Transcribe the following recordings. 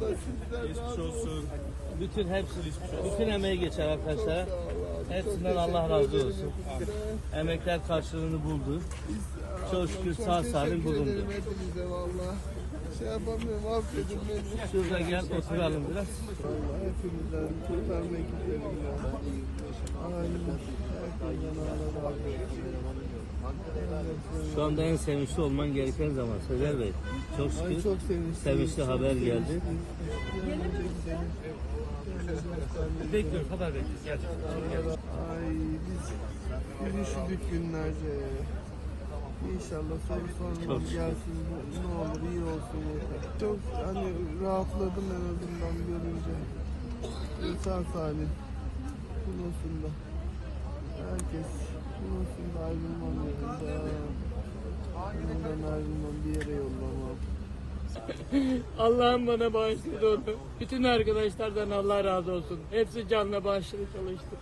Allah sizden razı olsun. Bütün hepsi, bütün emeği geçer arkadaşlar. Hepsinden Allah razı olsun. Emekler karşılığını buldu. Çok şükür sağ salim bulundu. ederim hepinize valla. Şey yapamıyorum affedin beni. Şurada gel oturalım biraz. Hepimizden kurtarma ekiplerinden. Ailemiz. Herkesten Allah razı olsun. Şu anda en sevinçli olman gereken zaman Sezer Bey. Çok Ay şükür çok sevinçliyim. sevinçli çok haber geldi. Bekliyoruz, haber bekliyoruz. Gelecek. Ay biz, üşüdük günlerce. İnşallah soru sormam Çok gelsin. Ne olur iyi olsun yeter. Çok hani rahatladım en azından görünce. İnsan salim. Kulusunda. Herkes kulusunda ayrılmam yanında. Bundan ayrılmam bir yere yollamam. Allah'ım bana bağışladı onu. Bütün arkadaşlardan Allah razı olsun. Hepsi canla başlı çalıştı.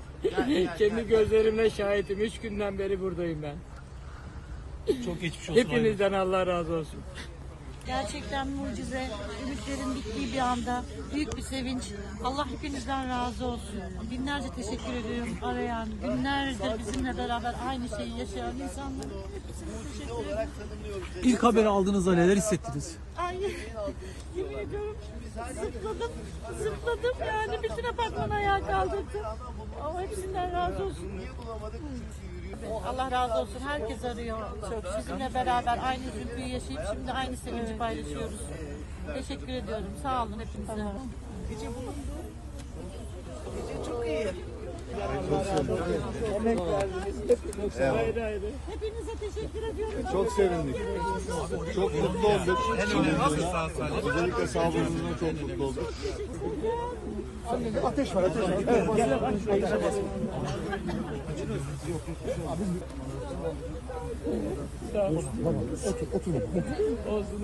Kendi gözlerimle şahitim. Üç günden beri buradayım ben. Çok geçmiş olsun. Hepinizden Allah razı olsun. Gerçekten mucize, ümitlerin bittiği bir anda büyük bir sevinç. Allah hepinizden razı olsun. Binlerce teşekkür ediyorum arayan, günlerdir bizimle beraber aynı şeyi yaşayan insanlara. Hepsine teşekkür ederim. İlk haberi aldığınızda neler hissettiniz? Ay, yemin ediyorum zıpladım, zıpladım yani bütün apartmanı ayağa kaldırdım. Ama hepsinden razı olsun. Allah razı olsun. Herkes arıyor. Çok sizinle beraber aynı üzüntüyü yaşayıp şimdi aynı sevinci paylaşıyoruz. Teşekkür ediyorum. Sağ olun hepinize. Ayrı ayrı. Hepinize teşekkür ediyorum. Çok sevindik. Çok mutlu olduk. Özellikle sağlığınızdan çok mutlu olduk. Ateş var, ateş var. Olsun.